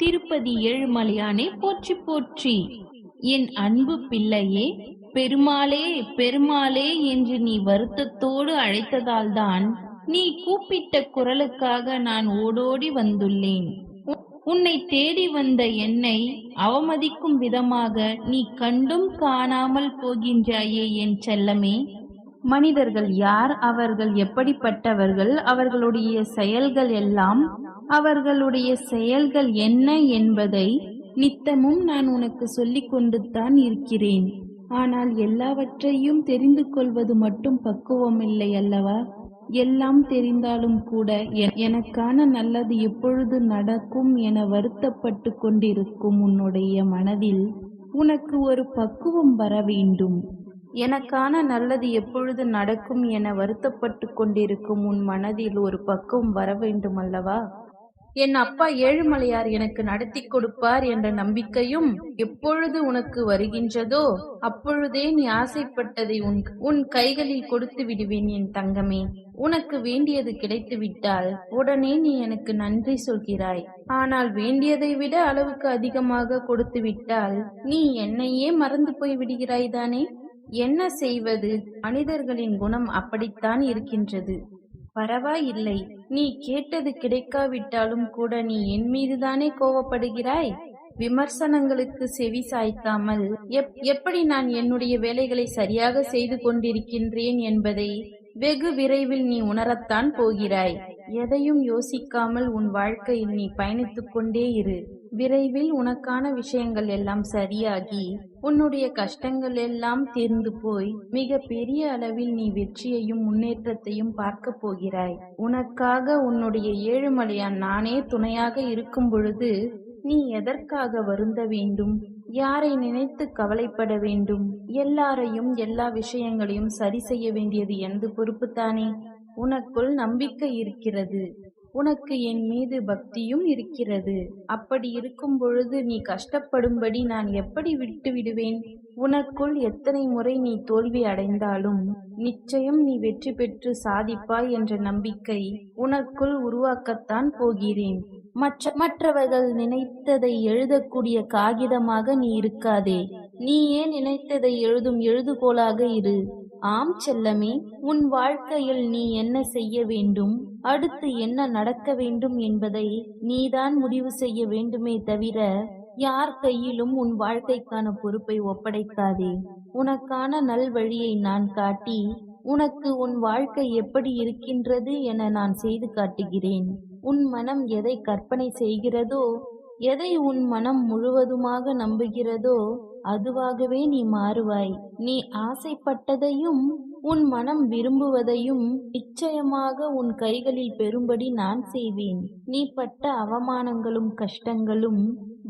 திருப்பதி ஏழுமலையானே போற்றி போற்றி. என் அன்பு பிள்ளையே பெருமாளே பெருமாளே என்று நீ வருத்தத்தோடு அழைத்ததால்தான் நீ கூப்பிட்ட குரலுக்காக நான் ஓடோடி வந்துள்ளேன். உன்னை தேடி வந்த என்னை அவமதிக்கும் விதமாக நீ கண்டும் காணாமல் போகின்றாயே என் செல்லமே. மனிதர்கள் யார்? அவர்கள் எப்படிப்பட்டவர்கள்? அவர்களுடைய செயல்கள் எல்லாம் அவர்களுடைய செயல்கள் என்ன என்பதை நித்தமும் நான் உனக்கு சொல்லிக் கொண்டுதான் இருக்கிறேன். ஆனால் எல்லாவற்றையும் தெரிந்து கொள்வது மட்டும் பக்குவமில்லை அல்லவா? எல்லாம் தெரிந்தாலும் கூட எ- எனக்கான நல்லது எப்பொழுது நடக்கும் என வருத்தப்பட்டு கொண்டிருக்கும் உன்னுடைய மனதில் உனக்கு ஒரு பக்குவம் வர வேண்டும். எனக்கான நல்லது எப்பொழுது நடக்கும் என வருத்தப்பட்டு கொண்டிருக்கும் உன் மனதில் ஒரு பக்குவம் வர வேண்டும் அல்லவா? என் அப்பா ஏழுமலையார் எனக்கு நடத்தி கொடுப்பார் என்ற நம்பிக்கையும் எப்பொழுது உனக்கு வருகின்றதோ அப்பொழுதே நீ ஆசைப்பட்டதை உன் உன் கைகளில் கொடுத்து விடுவேன் என் தங்கமே. உனக்கு வேண்டியது கிடைத்து விட்டால் உடனே நீ எனக்கு நன்றி சொல்கிறாய். ஆனால் வேண்டியதை விட அளவுக்கு அதிகமாக கொடுத்து விட்டால் நீ என்னையே மறந்து போய் விடுகிறாய் தானே? என்ன செய்வது? மனிதர்களின் குணம் அப்படித்தான் இருக்கின்றது. பரவாயில்லை. நீ கேட்டது கிடைக்காவிட்டாலும் கூட நீ என் மீதுதானே கோவப்படுகிறாய்? விமர்சனங்களுக்கு செவி சாய்க்காமல் எப்- எப்படி நான் என்னுடைய வேலைகளை சரியாக செய்து கொண்டிருக்கின்றேன் என்பதை வெகு விரைவில் நீ உணரத்தான் போகிறாய். எதையும் யோசிக்காமல் உன் வாழ்க்கையில் நீ பயணித்துக் கொண்டே இரு. விரைவில் உனக்கான விஷயங்கள் எல்லாம் சரியாகி உன்னுடைய கஷ்டங்கள் எல்லாம் தீர்ந்து போய் மிக பெரிய அளவில் நீ வெற்றியையும் முன்னேற்றத்தையும் பார்க்க போகிறாய். உனக்காக உன்னுடைய ஏழுமலையான் நானே துணையாக இருக்கும் பொழுது நீ எதற்காக வருந்த வேண்டும்? யாரை நினைத்து கவலைப்பட வேண்டும்? எல்லாரையும் எல்லா விஷயங்களையும் சரி செய்ய வேண்டியது எனது பொறுப்புத்தானே? உனக்குள் நம்பிக்கை இருக்கிறது. உனக்கு என் மீது பக்தியும் இருக்கிறது. அப்படி இருக்கும் பொழுது நீ கஷ்டப்படும்படி நான் எப்படி விட்டு விடுவேன்? உனக்குள் எத்தனை முறை நீ தோல்வி அடைந்தாலும் நிச்சயம் நீ வெற்றி பெற்று சாதிப்பாய் என்ற நம்பிக்கை உனக்குள் உருவாக்கத்தான் போகிறேன். மற்ற மற்றவர்கள் நினைத்ததை எழுதக்கூடிய காகிதமாக நீ இருக்காதே. நீ ஏன் நினைத்ததை எழுதும் எழுதுகோலாக இரு. ஆம் செல்லமே உன் வாழ்க்கையில் நீ என்ன செய்ய வேண்டும்? அடுத்து என்ன நடக்க வேண்டும் என்பதை நீதான் முடிவு செய்ய வேண்டுமே தவிர யார் கையிலும் உன் வாழ்க்கைக்கான பொறுப்பை ஒப்படைக்காதே. உனக்கான நல்வழியை நான் காட்டி உனக்கு உன் வாழ்க்கை எப்படி இருக்கின்றது என நான் செய்து காட்டுகிறேன். உன் மனம் எதை கற்பனை செய்கிறதோ எதை உன் மனம் முழுவதுமாக நம்புகிறதோ அதுவாகவே நீ மாறுவாய். நீ ஆசைப்பட்டதையும் உன் மனம் விரும்புவதையும் நிச்சயமாக உன் கைகளில் பெறும்படி நான் செய்வேன். நீ பட்ட அவமானங்களும் கஷ்டங்களும்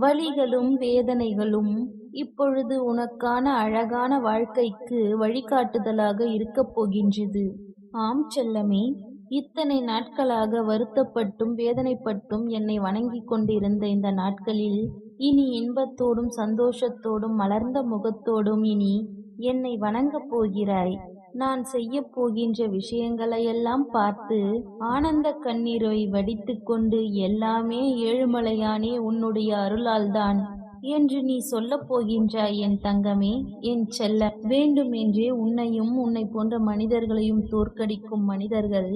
வலிகளும் வேதனைகளும் இப்பொழுது உனக்கான அழகான வாழ்க்கைக்கு வழிகாட்டுதலாக இருக்கப் போகின்றது. ஆம் செல்லமே இத்தனை நாட்களாக வருத்தப்பட்டும் வேதனைப்பட்டும் என்னை வணங்கிக் கொண்டிருந்த இந்த நாட்களில் இனி இன்பத்தோடும் சந்தோஷத்தோடும் மலர்ந்த முகத்தோடும் இனி என்னை வணங்கப் போகிறாய். நான் செய்ய போகின்ற விஷயங்களையெல்லாம் பார்த்து ஆனந்த கண்ணீரை வடித்து கொண்டு எல்லாமே ஏழுமலையானே உன்னுடைய அருளால்தான் என்று நீ சொல்லப் போகின்றாய் என் தங்கமே என் செல்ல. வேண்டுமென்றே உன்னையும் உன்னை போன்ற மனிதர்களையும் தோற்கடிக்கும் மனிதர்கள்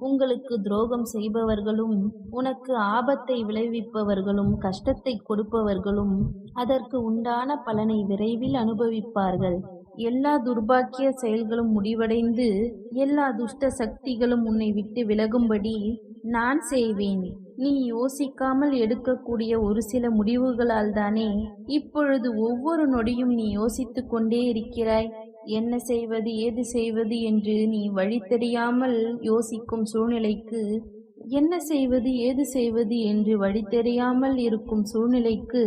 உங்களுக்கு துரோகம் செய்பவர்களும் உனக்கு ஆபத்தை விளைவிப்பவர்களும் கஷ்டத்தை கொடுப்பவர்களும் அதற்கு உண்டான பலனை விரைவில் அனுபவிப்பார்கள். எல்லா துர்பாக்கிய செயல்களும் முடிவடைந்து எல்லா துஷ்ட சக்திகளும் உன்னை விட்டு விலகும்படி நான் செய்வேன். நீ யோசிக்காமல் எடுக்கக்கூடிய ஒரு சில முடிவுகளால் தானே இப்பொழுது ஒவ்வொரு நொடியும் நீ யோசித்துக்கொண்டே இருக்கிறாய். என்ன செய்வது ஏது செய்வது என்று நீ வழி தெரியாமல் யோசிக்கும் சூழ்நிலைக்கு என்ன செய்வது ஏது செய்வது என்று வழி தெரியாமல் இருக்கும் சூழ்நிலைக்கு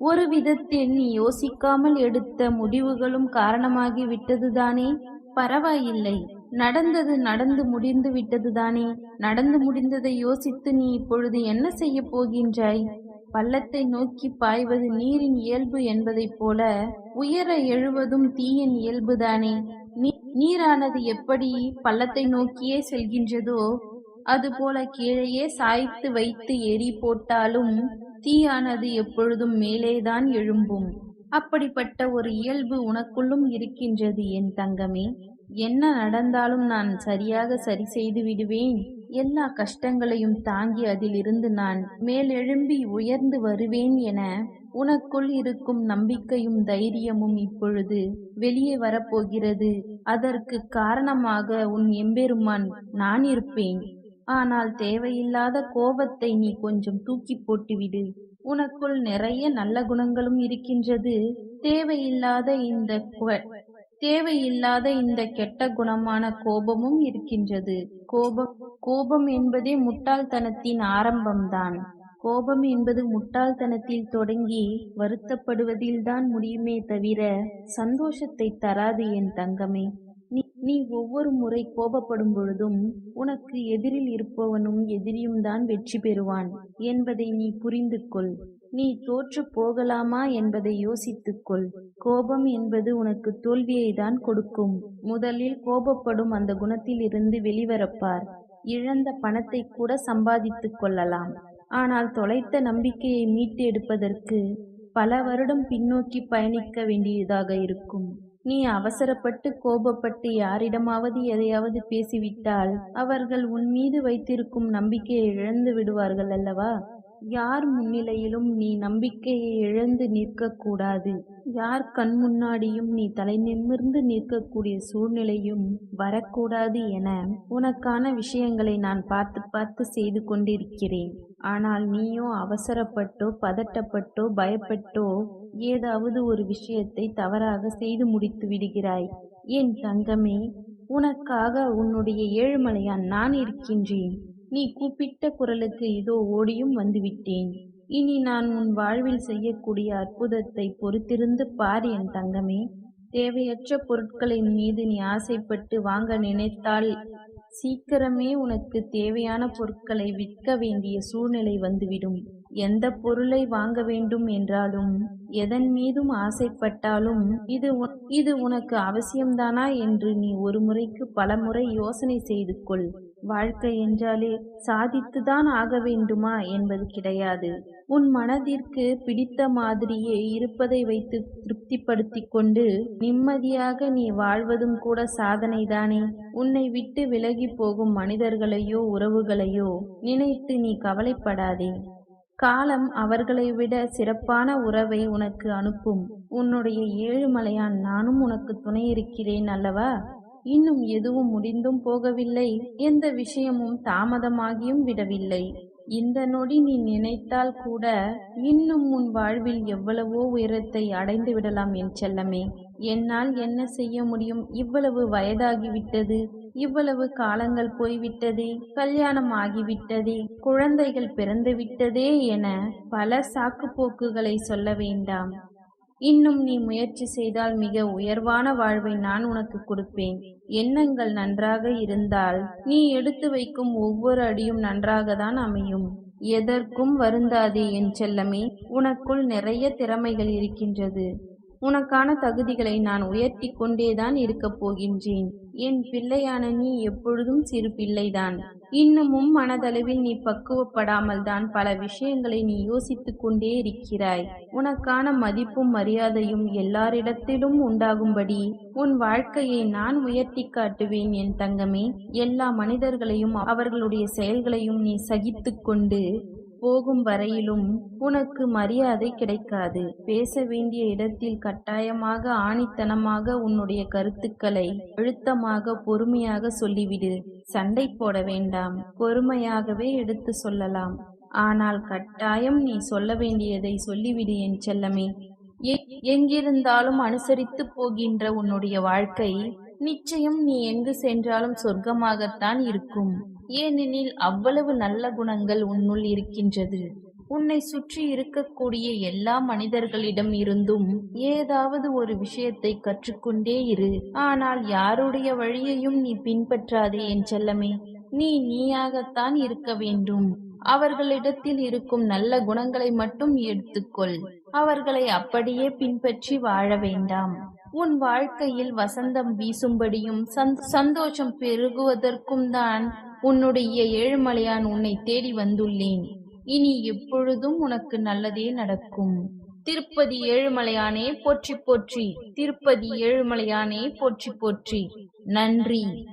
ஒரு விதத்தில் நீ யோசிக்காமல் எடுத்த முடிவுகளும் காரணமாகி விட்டதுதானே? பரவாயில்லை. நடந்தது நடந்து முடிந்து விட்டதுதானே? நடந்து முடிந்ததை யோசித்து நீ இப்பொழுது என்ன செய்ய போகின்றாய்? பள்ளத்தை நோக்கி பாய்வது நீரின் இயல்பு என்பதைப் போல உயர எழுவதும் தீயின் இயல்புதானே. நீ- நீரானது எப்படி பள்ளத்தை நோக்கியே செல்கின்றதோ அதுபோல கீழேயே சாய்த்து வைத்து எரி போட்டாலும் தீயானது எப்பொழுதும் மேலேதான் எழும்பும். அப்படிப்பட்ட ஒரு இயல்பு உனக்குள்ளும் இருக்கின்றது என் தங்கமே. என்ன நடந்தாலும் நான் சரியாக சரி செய்து விடுவேன். எல்லா கஷ்டங்களையும் தாங்கி அதிலிருந்து நான் மேலெழும்பி உயர்ந்து வருவேன் என உனக்குள் இருக்கும் நம்பிக்கையும் தைரியமும் இப்பொழுது வெளியே வரப்போகிறது. அதற்கு காரணமாக உன் எம்பெருமான் நான் இருப்பேன். ஆனால் தேவையில்லாத கோபத்தை நீ கொஞ்சம் தூக்கி போட்டுவிடு. உனக்குள் நிறைய நல்ல குணங்களும் இருக்கின்றது. தேவையில்லாத இந்த குவ- தேவையில்லாத இந்த கெட்ட குணமான கோபமும் இருக்கின்றது. கோபம் கோபம் என்பதே முட்டாள்தனத்தின் ஆரம்பம்தான். கோபம் என்பது முட்டாள்தனத்தில் தொடங்கி வருத்தப்படுவதில்தான் முடியுமே தவிர சந்தோஷத்தை தராது என் தங்கமே. நீ நீ ஒவ்வொரு முறை கோபப்படும் பொழுதும் உனக்கு எதிரில் இருப்பவனும் எதிரியும் தான் வெற்றி பெறுவான் என்பதை நீ புரிந்து கொள் நீ தோற்று போகலாமா என்பதை யோசித்துக்கொள். கோபம் என்பது உனக்கு தோல்வியை தான் கொடுக்கும். முதலில் கோபப்படும் அந்த குணத்திலிருந்து வெளிவரப்பார். இழந்த பணத்தை கூட சம்பாதித்துக் கொள்ளலாம். ஆனால் தொலைத்த நம்பிக்கையை மீட்டு எடுப்பதற்கு பல வருடம் பின்னோக்கி பயணிக்க வேண்டியதாக இருக்கும். நீ அவசரப்பட்டு கோபப்பட்டு யாரிடமாவது எதையாவது பேசிவிட்டால் அவர்கள் உன் மீது வைத்திருக்கும் நம்பிக்கையை இழந்து விடுவார்கள் அல்லவா? யார் முன்னிலையிலும் நீ நம்பிக்கையை இழந்து நிற்கக்கூடாது. யார் கண் முன்னாடியும் நீ தலை நிமிர்ந்து நிற்கக்கூடிய சூழ்நிலையும் வரக்கூடாது என உனக்கான விஷயங்களை நான் பார்த்து பார்த்து செய்து கொண்டிருக்கிறேன். ஆனால் நீயோ அவசரப்பட்டோ பதட்டப்பட்டோ பயப்பட்டோ ஏதாவது ஒரு விஷயத்தை தவறாக செய்து முடித்து விடுகிறாய். என் தங்கமே உனக்காக உன்னுடைய ஏழுமலையான் நான் இருக்கின்றேன். நீ கூப்பிட்ட குரலுக்கு இதோ ஓடியும் வந்துவிட்டேன். இனி நான் உன் வாழ்வில் செய்யக்கூடிய அற்புதத்தை பொறுத்திருந்து பார் என் தங்கமே. தேவையற்ற பொருட்களின் மீது நீ ஆசைப்பட்டு வாங்க நினைத்தால் சீக்கிரமே உனக்கு தேவையான பொருட்களை விற்க வேண்டிய சூழ்நிலை வந்துவிடும். எந்த பொருளை வாங்க வேண்டும் என்றாலும் எதன் மீதும் ஆசைப்பட்டாலும் இது இது உனக்கு அவசியம்தானா என்று நீ ஒரு முறைக்கு பல முறை யோசனை செய்து கொள். வாழ்க்கை என்றாலே சாதித்துதான் ஆக வேண்டுமா என்பது கிடையாது. உன் மனதிற்கு பிடித்த மாதிரியே இருப்பதை வைத்து திருப்திப்படுத்திக் கொண்டு நிம்மதியாக நீ வாழ்வதும் கூட சாதனைதானே. உன்னை விட்டு விலகி போகும் மனிதர்களையோ உறவுகளையோ நினைத்து நீ கவலைப்படாதே. காலம் அவர்களை விட சிறப்பான உறவை உனக்கு அனுப்பும். உன்னுடைய ஏழுமலையான் நானும் உனக்கு துணை இருக்கிறேன் அல்லவா? இன்னும் எதுவும் முடிந்தும் போகவில்லை. எந்த விஷயமும் தாமதமாகியும் விடவில்லை. இந்த நொடி நீ நினைத்தால் கூட இன்னும் உன் வாழ்வில் எவ்வளவோ உயரத்தை அடைந்து விடலாம் என் செல்லமே. என்னால் என்ன செய்ய முடியும்? இவ்வளவு வயதாகிவிட்டது. இவ்வளவு காலங்கள் போய்விட்டதே. கல்யாணம் ஆகிவிட்டதே. குழந்தைகள் பிறந்து விட்டதே என பல சாக்கு போக்குகளை சொல்ல வேண்டாம். இன்னும் நீ முயற்சி செய்தால் மிக உயர்வான வாழ்வை நான் உனக்கு கொடுப்பேன். எண்ணங்கள் நன்றாக இருந்தால் நீ எடுத்து வைக்கும் ஒவ்வொரு அடியும் நன்றாகத்தான் அமையும். எதற்கும் வருந்தாதே என் செல்லமே உனக்குள் நிறைய திறமைகள் இருக்கின்றது. உனக்கான தகுதிகளை நான் உயர்த்தி கொண்டேதான் இருக்கப் போகின்றேன். என் பிள்ளையான நீ எப்பொழுதும் சிறு பிள்ளைதான். இன்னமும் மனதளவில் நீ பக்குவப்படாமல் தான் பல விஷயங்களை நீ யோசித்துக் கொண்டே இருக்கிறாய். உனக்கான மதிப்பும் மரியாதையும் எல்லாரிடத்திலும் உண்டாகும்படி உன் வாழ்க்கையை நான் உயர்த்தி காட்டுவேன் என் தங்கமே. எல்லா மனிதர்களையும் அவர்களுடைய செயல்களையும் நீ சகித்து கொண்டு போகும் வரையிலும் உனக்கு மரியாதை கிடைக்காது. பேச வேண்டிய இடத்தில் கட்டாயமாக ஆணித்தனமாக உன்னுடைய கருத்துக்களை அழுத்தமாக பொறுமையாக சொல்லிவிடு. சண்டை போட வேண்டாம். பொறுமையாகவே எடுத்து சொல்லலாம். ஆனால் கட்டாயம் நீ சொல்ல வேண்டியதை சொல்லிவிடு என் செல்லமே. எ- எங்கிருந்தாலும் அனுசரித்து போகின்ற உன்னுடைய வாழ்க்கை நிச்சயம் நீ எங்கு சென்றாலும் சொர்க்கமாகத்தான் இருக்கும். ஏனெனில் அவ்வளவு நல்ல குணங்கள் உன்னுள் இருக்கின்றது. உன்னை சுற்றி இருக்கக்கூடிய எல்லா மனிதர்களிடம் இருந்தும் ஏதாவது ஒரு விஷயத்தை கற்றுக்கொண்டே இரு. ஆனால் யாருடைய வழியையும் நீ பின்பற்றாதே என் செல்லமே. நீ நீயாகத்தான் இருக்க வேண்டும். அவர்களிடத்தில் இருக்கும் நல்ல குணங்களை மட்டும் எடுத்துக்கொள். அவர்களை அப்படியே பின்பற்றி வாழ வேண்டாம். உன் வாழ்க்கையில் வசந்தம் வீசும்படியும் சந்தோஷம் பெருகுவதற்கும் தான் உன்னுடைய ஏழுமலையான் உன்னை தேடி வந்துள்ளேன். இனி எப்பொழுதும் உனக்கு நல்லதே நடக்கும். திருப்பதி ஏழுமலையானே போற்றி போற்றி. திருப்பதி ஏழுமலையானே போற்றி போற்றி. நன்றி.